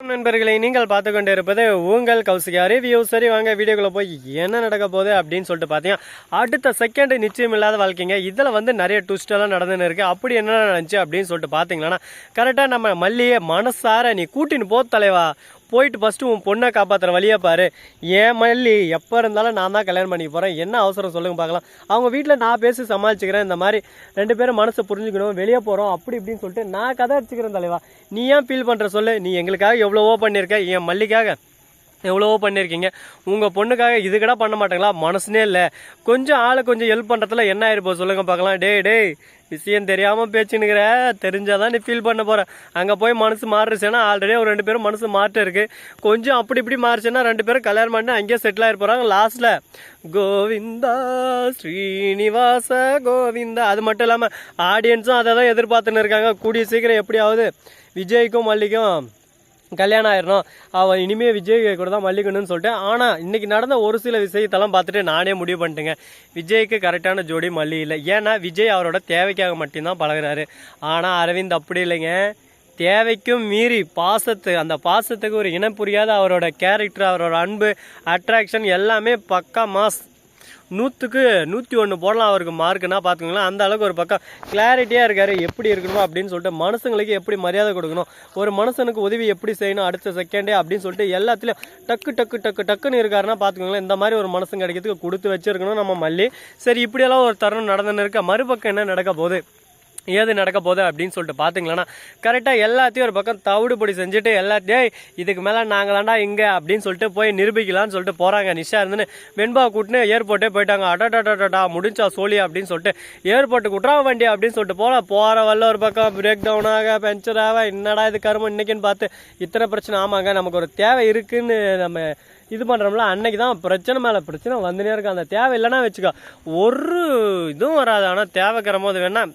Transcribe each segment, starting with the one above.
நண்பர்களை நீங்கள் பார்த்து கொண்டு இருப்பது உங்கள் கௌசிகா ரிவ்யூ சரி வாங்க வீடியோக்குள்ள போய் என்ன நடக்க போகுது அப்படின்னு சொல்லிட்டு பார்த்தீங்கன்னா அடுத்த செகண்ட் நிச்சயம் இல்லாத வாழ்க்கைங்க. இதில் வந்து நிறைய twist எல்லாம் நடந்துன்னு இருக்கு. அப்படி என்ன நடந்துச்சு அப்படின்னு சொல்லிட்டு பார்த்தீங்கன்னா கரெக்டாக நம்ம மல்லியை மனசார நீ கூட்டின்னு போ தலைவா. போயிட்டு ஃபஸ்ட்டு உன் பொண்ணை காப்பாற்றுற வழியை பாரு. ஏன் மல்லி? எப்போ இருந்தாலும் நான் தான் கல்யாணம் பண்ணி போகிறேன் என்ன அவசரம் சொல்லுங்க பார்க்கலாம். அவங்க வீட்டில் நான் பேசி சமாளிச்சுக்கிறேன். இந்த மாதிரி ரெண்டு பேரும் மனசை புரிஞ்சுக்கணும். வெளியே போகிறோம் அப்படி இப்படின்னு சொல்லிட்டு நான் கதை அடிச்சுக்கிறேன் தலைவா. நீ ஏன் ஃபீல் பண்ணுற சொல்லு. நீ எங்களுக்காக எவ்வளவோ பண்ணியிருக்க என் மல்லிக்காக? எவ்வளவோ பண்ணியிருக்கீங்க உங்கள் பொண்ணுக்காக இது கூட பண்ண மாட்டேங்களா? மனசுனே இல்லை. கொஞ்சம் ஆளை கொஞ்சம் ஹெல்ப் பண்ணுறதுல என்ன ஆயிருப்போ சொல்லுங்க பார்க்கலாம். டே டேய் விஷயம் தெரியாமல் பேச்சுன்னுக்கிற. தெரிஞ்சாதான் நீ ஃபீல் பண்ண போகிற அங்கே போய் மனசு மாறுச்சுன்னா ஆல்ரெடி ஒரு ரெண்டு பேரும் மனசு மாற்றம் இருக்குது கொஞ்சம் அப்படி இப்படி மாறுச்சுன்னா ரெண்டு பேரும் கல்யாணம் பண்ணி அங்கேயே செட்டில் ஆகி போகிறாங்க லாஸ்ட்டில் கோவிந்தா ஸ்ரீனிவாச கோவிந்தா. அது மட்டும் இல்லாமல் ஆடியன்ஸும் அதை தான் எதிர்பார்த்துன்னு இருக்காங்க. கூடிய சீக்கிரம் எப்படியாவது விஜய்க்கும் மல்லிக்கும் கல்யாணம் ஆயிடணும் அவன் இனிமே விஜய் கூட தான் மல்லிகணும்னு சொல்லிட்டு ஆனால் இன்னைக்கு நடந்த ஒரு சில விஷயத்தெல்லாம் பார்த்துட்டு நானே முடிவு பண்ணிட்டேங்க. விஜய்க்கு கரெக்டான ஜோடி மல்லி இல்லை. ஏன்னா விஜய் அவரோட தேவைக்காக மட்டும்தான் பழகுறாரு. ஆனால் அரவிந்த் அப்படி இல்லைங்க. தேவைக்கும் மீறி பாசத்து அந்த பாசத்துக்கு ஒரு இனம் புரியாத அவரோட கேரக்டர் அவரோட அன்பு அட்ராக்ஷன் எல்லாமே பக்கா மாஸ் நூற்றுக்கு நூற்றி ஒன்று போடலாம் அவருக்கு மார்க்குன்னா பார்த்துக்கோங்களேன் அந்த அளவுக்கு ஒரு பக்கம் கிளாரிட்டியாக இருக்காரு. எப்படி இருக்கணும் அப்படின்னு சொல்லிட்டு மனுஷங்களுக்கு எப்படி மரியாதை கொடுக்கணும்? ஒரு மனுஷனுக்கு உதவி எப்படி செய்யணும் அடுத்த செகண்டே அப்படின்னு சொல்லிட்டு எல்லாத்துலேயும் டக்கு டக்கு டக்கு டக்குன்னு இருக்காருன்னா பார்த்துக்கோங்களேன் இந்த மாதிரி ஒரு மனுஷன் கிடைக்கிறதுக்கு கொடுத்து வச்சிருக்கணும் நம்ம மல்லி. சரி இப்படியெல்லாம் ஒரு தருணம் நடந்துன்னு இருக்க. மறுபக்கம் என்ன நடக்க போகுது? ஏது நடக்க போகுது அப்படின்னு சொல்லிட்டு பார்த்தீங்களன்னா கரெக்டாக எல்லாத்தையும் ஒரு பக்கம் தவிடுபடி செஞ்சுட்டு எல்லாத்தையும் இதுக்கு மேலே நாங்கள் தாண்டா இங்கே அப்படின்னு சொல்லிட்டு போய் நிரூபிக்கலாம்னு சொல்லிட்டு போகிறாங்க நிஷா இருந்துன்னு மென்பா கூட்டின்னு ஏர்போர்ட்டே போயிட்டாங்க. அடடடடா முடிஞ்சா சோழி அப்படின்னு சொல்லிட்டு ஏர்போர்ட்டு குட்ரா வண்டி அப்படின்னு சொல்லிட்டு போகலாம் போகிற வரல ஒரு பக்கம் பிரேக் டவுன் ஆக ஆக என்னடா இது கருமம் இன்னைக்குன்னு பார்த்து இத்தனை பிரச்சனை ஆமாங்க நமக்கு ஒரு தேவை இருக்குன்னு நம்ம இது பண்ணுறோம்ல அன்னைக்கு தான் பிரச்சனை மேலே பிரச்சனை வந்துனே இருக்கும் அந்த தேவை இல்லைன்னா வச்சுக்கோ ஒரு இதுவும் வராது. ஆனால் தேவைக்கிற போது வேணால்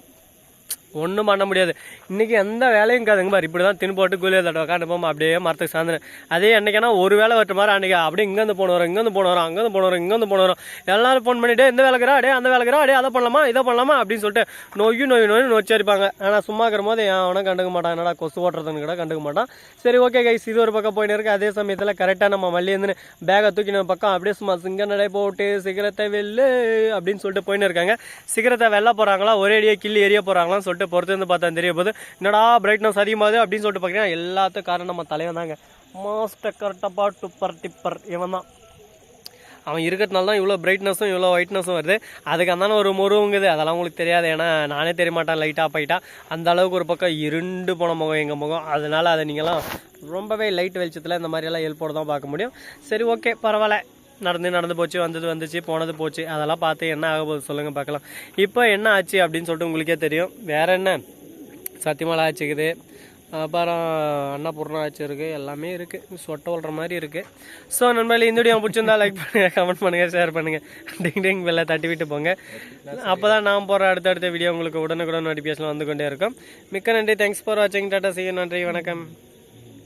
ஒன்றும் பண்ண முடியாது. இன்றைக்கி எந்த வேலையும் இருக்காதுங்க பாரு. இப்படி தான் தின் போட்டு கூலியை தட்ட உட்காந்து போமா. அப்படியே மரத்துக்கு சார்ந்துனேன் அதே அன்றைக்கினா ஒரு வேலை வட்ட மாதிரி அன்றைக்கி அப்படியே இங்கேருந்து போன வரும் இங்கேருந்து போன வரும் அங்கேருந்து போன வரும் இங்கேருந்து போன வரும். எல்லாரும் ஃபோன் பண்ணிட்டு இந்த வேலைக்கிறா அடே அந்த வேலைக்கிறா அடே அதை பண்ணலாமா? இதை பண்ணலாமா? அப்படின்னு சொல்லிட்டு நொய்யு நோய் நோய் நோச்சரிப்பாங்க ஆனால் சும்மா இருக்கிற போது அவனும் கண்டுக்க மாட்டான். என்னடா கொசு ஓட்டுறதுன்னு கூட கண்டுக்க மாட்டான். சரி ஓகே கைஸ் இது ஒரு பக்கம் போயின்னு இருக்கு. அதே சமயத்தில் கரெக்டாக நம்ம மல்லி இருந்து பேகை தூக்கி நம்ம பக்கம் அப்படியே சும்மா சிங்க நடை போட்டு சிகரத்தை வெல்லு அப்படின்னு சொல்லிட்டு போயின்னு இருக்காங்க. சிகரத்தை வெள்ள போகிறாங்களா ஒரே அடியே கிள்ளி எரிய போகிறாங்களான்னு சொல்லிட்டு பொறுத்து வந்து பார்த்தா தெரிய போது என்னடா பிரைட்னஸ் அதிகமாகுது அப்படின்னு சொல்லிட்டு பார்த்தீங்கன்னா எல்லாத்துக்கும் காரணம் நம்ம தலைவன் தாங்க. மாஸ்டர் கரெக்டப்பா டுப்பர் டிப்பர் இவன் தான். அவன் இருக்கிறதுனால தான் இவ்வளோ பிரைட்னஸும் இவ்வளோ ஒயிட்னஸும் வருது. அதுக்கு அந்தான ஒரு முருங்குது. அதெல்லாம் உங்களுக்கு தெரியாது. ஏன்னா நானே தெரிய மாட்டேன். லைட்டாக போயிட்டா அந்த அளவுக்கு ஒரு பக்கம் இருண்டு போன முகம் எங்கள் முகம். அதனால அதை நீங்களாம் ரொம்பவே லைட் வெளிச்சத்தில் இந்த மாதிரியெல்லாம் ஹெல்ப்போடு தான் பார்க்க முடியும். சரி ஓகே பரவாயில்ல. நடந்து நடந்து போச்சு வந்தது வந்துச்சு போனது போச்சு. அதெல்லாம் பார்த்து என்ன ஆக போகுது சொல்லுங்கள் பார்க்கலாம். இப்போ என்ன ஆச்சு அப்படின்னு சொல்லிட்டு உங்களுக்கே தெரியும். வேற என்ன? சத்தியமலை ஆச்சுக்குது. அப்புறம் அன்னபூர்ணா ஆச்சு இருக்குது எல்லாமே இருக்குது சொட்டை விழுற மாதிரி இருக்குது ஸோ நண்பர்களே இந்த வீடியோ பிடிச்சிருந்தா லைக் பண்ணுங்கள் கமெண்ட் பண்ணுங்கள் ஷேர் பண்ணுங்கள் டிங் டிங் வெளில தட்டி விட்டு போங்க. அப்போ தான் நான் போகிற அடுத்தடுத்த வீடியோ உங்களுக்கு உடனுக்குடன் நோட்டிஃபிகேஷன் வந்து கொண்டே இருக்கும். மிக்க நன்றி. தேங்க்ஸ் ஃபார் வாட்சிங் டாட்டா செய்யும் நன்றி. வணக்கம்.